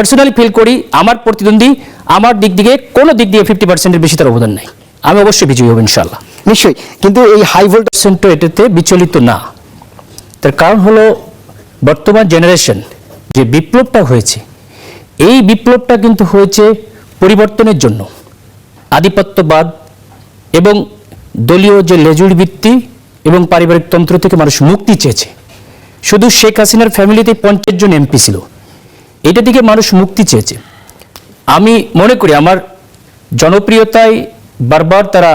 Personally feel করি আমার প্রতিদ্বন্দ্বী আমার দিক থেকে কোনো দিক দিয়ে ফিফটি পার্সেন্টের বেশি তার অবদান নেই। আমি অবশ্যই বিজয়ী হব ইনশাল্লাহ নিশ্চয়ই কিন্তু এই হাই ভোল্টেজ পার্সেন্ট এটাতে বিচলিত না। তার কারণ হলো বর্তমান জেনারেশন যে বিপ্লবটা হয়েছে এই বিপ্লবটা কিন্তু হয়েছে পরিবর্তনের জন্য। আধিপত্যবাদ এবং দলীয় যে লেজুড় ভিত্তি এবং পারিবারিক তন্ত্র থেকে মানুষ মুক্তি চেয়েছে। শুধু শেখ হাসিনার ফ্যামিলিতে পঞ্চাশ জন এমপি ছিল। এটা থেকে মানুষ মুক্তি চেয়েছে। আমি মনে করি আমার জনপ্রিয়তায় বারবার তারা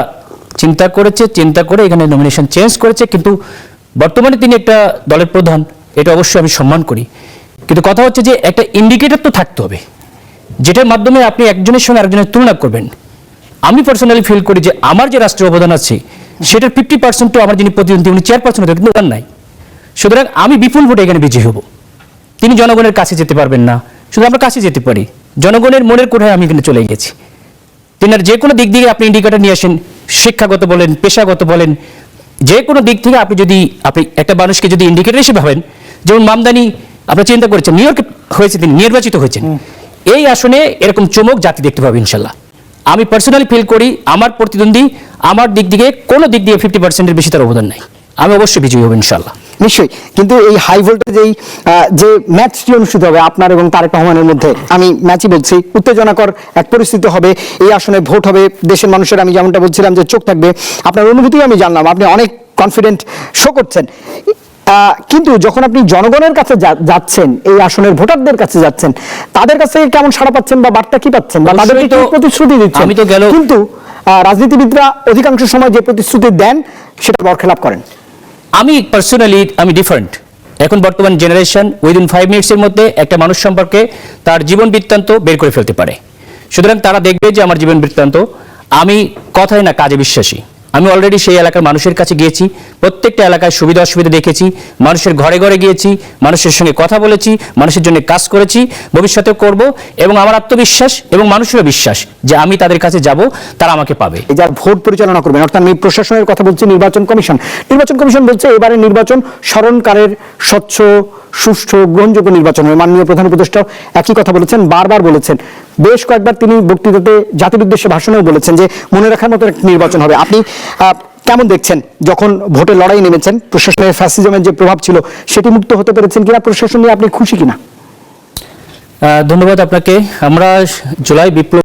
চিন্তা করেছে, চিন্তা করে এখানে নমিনেশন চেঞ্জ করেছে, কিন্তু বর্তমানে তিনি একটা দলের প্রধান, এটা অবশ্যই আমি সম্মান করি। কিন্তু কথা হচ্ছে যে একটা ইন্ডিকেটর তো থাকতে হবে, যেটার মাধ্যমে আপনি একজনের সঙ্গে আরেকজনের তুলনা করবেন। আমি পার্সোনালি ফিল করি যে আমার যে রাষ্ট্রীয় অবদান আছে, সেটার ফিফটি পার্সেন্ট তো আমার যিনি প্রতিদ্বন্দ্বী, উনি চেয়ারপারসন হতে কিন্তু নাই। সুতরাং আমি বিপুল ভোটে এখানে বিজয়ী হব। তিনি জনগণের কাছে যেতে পারবেন না। শুধু আমরা কাছে যেতে পারি। জনগণের মনের কোঠায় আমি এখানে চলে গেছি। তিনার যে কোনো দিক থেকে আপনি ইন্ডিকেটার নিয়ে আসেন শিক্ষাগত বলেন পেশাগত বলেন যে কোনো দিক থেকে আপনি যদি আপনি একটা মানুষকে যদি ইন্ডিকেটর হিসেবে ভাবেন যেমন মামদানি আপনার চিন্তা করেছেন নিউ ইয়র্কে হয়েছে তিনি নির্বাচিত হয়েছেন। এই আসনে এরকম চমক জাতি দেখতে পাবে ইনশাল্লাহ। আমি পার্সোনালি ফিল করি আমার প্রতিদ্বন্দ্বী আমার দিক থেকে কোনো দিক দিয়ে ফিফটি পার্সেন্টের বেশি তার অবদান নেই। আমি অবশ্যই বিজয়ী হব ইনশাল্লাহ। নিশ্চয়ই। কিন্তু এই হাই ভোল্টেজ এই যে ম্যাচটি অনুষ্ঠিত হবে আপনার এবং তারেক রহমানের মধ্যে আমি ম্যাচই বলছি উত্তেজনাকর এক পরিস্থিতি হবে এই আসনে ভোট হবে দেশের মানুষের আমি যেমনটা বলছিলাম যে চোখ থাকবে। আপনার অনুভূতি আমি জানলাম আপনি অনেক কনফিডেন্ট শো করছেন। কিন্তু যখন আপনি জনগণের কাছে যাচ্ছেন এই আসনের ভোটারদের কাছে যাচ্ছেন তাদের কাছে কেমন সাড়া পাচ্ছেন বা বার্তা কি পাচ্ছেন? বা তাদেরকে কি প্রতিশ্রুতি দিচ্ছেন? আমি তো গেল- কিন্তু রাজনীতিবিদরা অধিকাংশ সময় যে প্রতিশ্রুতি দেন সেটা বরখেলাপ করেন। আমি পার্সোনালি আমি ডিফারেন্ট এখন বর্তমান জেনারেশন উইদিন ফাইভ মিনিটসের মধ্যে একটা মানুষ সম্পর্কে তার জীবন বৃত্তান্ত বের করে ফেলতে পারে। সুতরাং তারা দেখবে যে আমার জীবন বৃত্তান্ত, আমি কথায় না কাজে বিশ্বাসী। আমি অলরেডি সেই এলাকার মানুষের কাছে গিয়েছি, প্রত্যেকটা এলাকায় সুবিধা অসুবিধা দেখেছি, মানুষের ঘরে ঘরে গিয়েছি, মানুষের সঙ্গে কথা বলেছি, মানুষের জন্য কাজ করেছি, ভবিষ্যতেও করব এবং আমার আত্মবিশ্বাস এবং মানুষেরও বিশ্বাস যে আমি তাদের কাছে যাব, তারা আমাকে পাবে। যার ভোট পরিচালনা করবেন, অর্থাৎ আমি প্রশাসনের কথা বলছি, নির্বাচন কমিশন। নির্বাচন কমিশন বলছে এবারে নির্বাচন স্মরণকারের স্বচ্ছ, সুষ্ঠু, গ্রহণযোগ্য নির্বাচন মাননীয় প্রধান উপদেষ্টাও একই কথা বলেছেন, বারবার বলেছেন। বেশ কয়েকবার তিনি বক্তৃতাতে জাতির উদ্দেশ্যে ভাষণেও বলেছেন যে মনে রাখার মতো একটা নির্বাচন হবে। আপনি কেমন দেখছেন যখন ভোটের লড়াই নেমেছেন? প্রশাসনের ফ্যাসিজমের যে প্রভাব ছিল, সেটি মুক্ত হতে পেরেছেন কিনা? প্রশাসন নিয়ে আপনি খুশি কিনা? ধন্যবাদ আপনাকে। আমরা জুলাই বিপ্লব